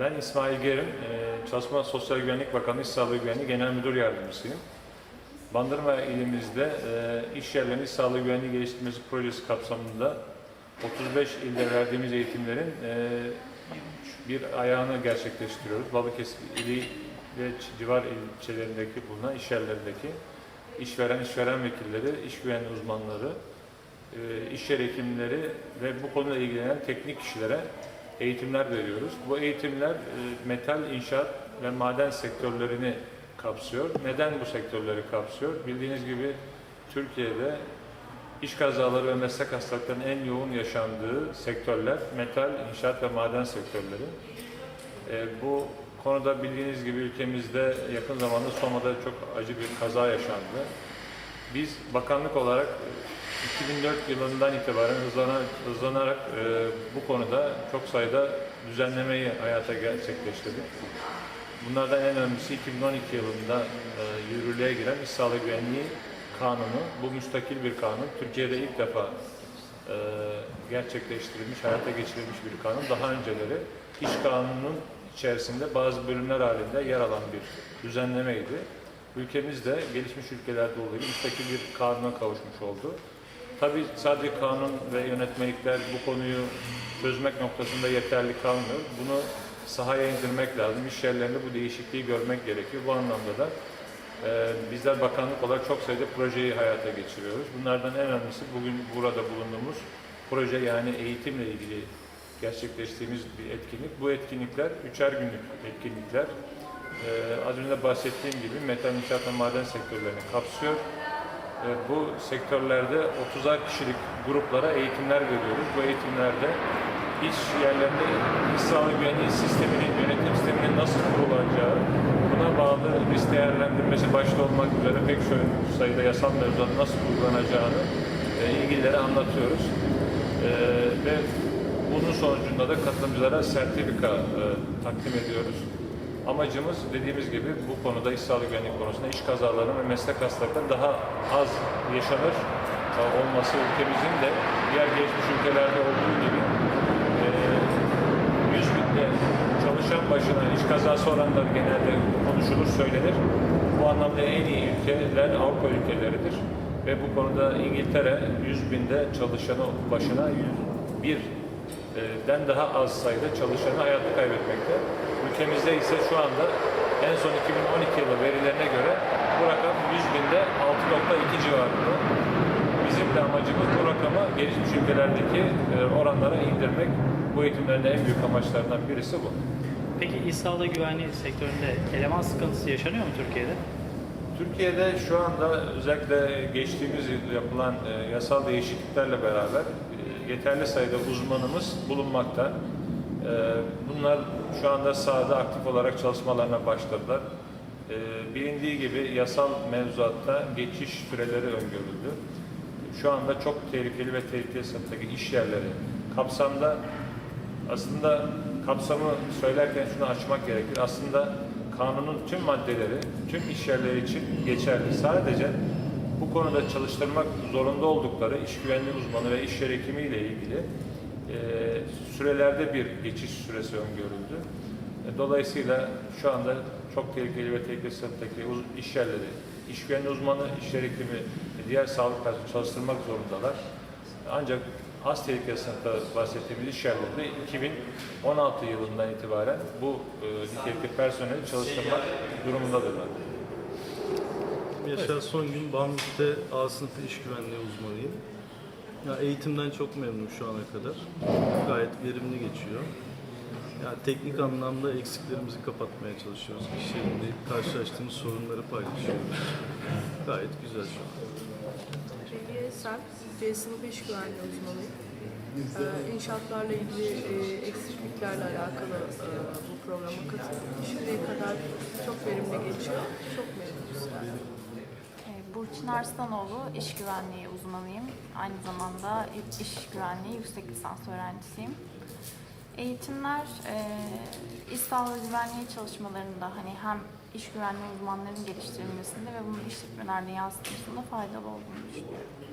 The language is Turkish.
Ben İsmail Gerim, e, Çalışma Sosyal Güvenlik Bakanlığı İş Sağlığı Güvenliği Genel Müdür Yardımcısıyım. Bandırma ilimizde e, iş yerlerinin iş sağlığı güvenliği geliştirmesi projesi kapsamında 35 ilde verdiğimiz eğitimlerin e, bir ayağını gerçekleştiriyoruz. Balıkesir ili ve civar ilçelerindeki bulunan iş yerlerindeki işveren, işveren vekilleri, iş güvenliği uzmanları, iş yer hekimleri ve bu konuyla ilgilenen teknik kişilere eğitimler veriyoruz. Bu eğitimler e, metal, inşaat ve maden sektörlerini kapsıyor. Neden bu sektörleri kapsıyor? Bildiğiniz gibi Türkiye'de iş kazaları ve meslek hastalıklarının en yoğun yaşandığı sektörler metal, inşaat ve maden sektörleri. E, bu konuda bildiğiniz gibi ülkemizde yakın zamanda Soma'da çok acı bir kaza yaşandı. Biz bakanlık olarak 2004 yılından itibaren hızlanarak, hızlanarak e, bu konuda çok sayıda düzenlemeyi hayata gerçekleştirdik. Bunlardan en önemlisi 2012 yılında e, yürürlüğe giren İş Sağlığı Güvenliği Kanunu. Bu müstakil bir kanun. Türkiye'de ilk defa e, gerçekleştirilmiş, hayata geçirilmiş bir kanun. Daha önceleri iş kanununun içerisinde bazı bölümler halinde yer alan bir düzenlemeydi. Ülkemiz de gelişmiş ülkelerde olduğu gibi müstakil bir kanuna kavuşmuş oldu. Tabii sadece kanun ve yönetmelikler bu konuyu çözmek noktasında yeterli kalmıyor. Bunu sahaya indirmek lazım. İş yerlerinde bu değişikliği görmek gerekiyor. Bu anlamda da e, bizler bakanlık olarak çok sayıda projeyi hayata geçiriyoruz. Bunlardan en önemlisi bugün burada bulunduğumuz proje yani eğitimle ilgili gerçekleştiğimiz bir etkinlik. Bu etkinlikler üçer günlük etkinlikler. E, az önce bahsettiğim gibi metal inşaat ve maden sektörlerini kapsıyor. E, bu sektörlerde 30'ar kişilik gruplara eğitimler veriyoruz. Bu eğitimlerde iş yerlerinde iş sağlığı güvenliği sisteminin, yönetim sisteminin nasıl kurulacağı, buna bağlı risk değerlendirmesi başta olmak üzere pek çok sayıda yasal mevzuatın nasıl uygulanacağını e, ilgililere anlatıyoruz. E, ve bunun sonucunda da katılımcılara sertifika e, takdim ediyoruz. Amacımız dediğimiz gibi bu konuda iş sağlığı güvenliği konusunda iş kazalarının ve meslek hastalıklarının daha az yaşanır olması ülkemizin de diğer gelişmiş ülkelerde olduğu gibi e, 100 binde çalışan başına iş kazası oranları genelde konuşulur, söylenir. Bu anlamda en iyi ülkeler Avrupa ülkeleridir. Ve bu konuda İngiltere 100 binde çalışanı başına 101 den daha az sayıda çalışanı hayatını kaybetmekte. Ülkemizde ise şu anda en son 2012 yılı verilerine göre bu rakam 100 binde 6.2 civarında. Bizim de amacımız bu rakamı gelişmiş ülkelerdeki e, oranlara indirmek. Bu eğitimlerin en büyük amaçlarından birisi bu. Peki iş sağlığı güvenliği sektöründe eleman sıkıntısı yaşanıyor mu Türkiye'de? Türkiye'de şu anda özellikle geçtiğimiz yıl yapılan e, yasal değişikliklerle beraber e, yeterli sayıda uzmanımız bulunmakta. E, bunlar şu anda sahada aktif olarak çalışmalarına başladılar. E, bilindiği gibi yasal mevzuatta geçiş süreleri öngörüldü. Şu anda çok tehlikeli ve tehlikeli sınıftaki iş yerleri kapsamda aslında kapsamı söylerken şunu açmak gerekir. Aslında kanunun tüm maddeleri, tüm iş yerleri için geçerli. Sadece bu konuda çalıştırmak zorunda oldukları iş güvenliği uzmanı ve iş yer hekimi ile ilgili sürelerde bir geçiş süresi öngörüldü. E, dolayısıyla şu anda çok tehlikeli ve tehlikeli sınıftaki iş yerleri, iş güvenliği uzmanı, iş yer hekimi ve diğer sağlık personeli çalıştırmak zorundalar. Ancak az tehlikeli sınıfta bahsettiğimiz iş yerlerinde 2016 yılından itibaren bu e, nitelikli personeli çalıştırmak durumundadırlar. Yaşar Songün, Banvit'te A sınıfı iş güvenliği uzmanıyım. Ya eğitimden çok memnunum şu ana kadar. Gayet verimli geçiyor. Ya teknik anlamda eksiklerimizi kapatmaya çalışıyoruz. İş yerinde karşılaştığımız sorunları paylaşıyoruz. Gayet güzel şu an. Bilge Sarp, C sınıfı iş güvenliği uzmanıyım. Ee, inşaatlarla ilgili e, eksikliklerle alakalı e, bu programa katıldım. Şimdiye kadar çok verimli geçiyor. Çok Burçin Arslanoğlu, iş güvenliği uzmanıyım. Aynı zamanda iş güvenliği yüksek lisans öğrencisiyim. Eğitimler, e, iş sağlığı güvenliği çalışmalarında hani hem iş güvenliği uzmanlarının geliştirilmesinde ve bunun işletmelerde yansıtmasında faydalı olduğunu düşünüyorum.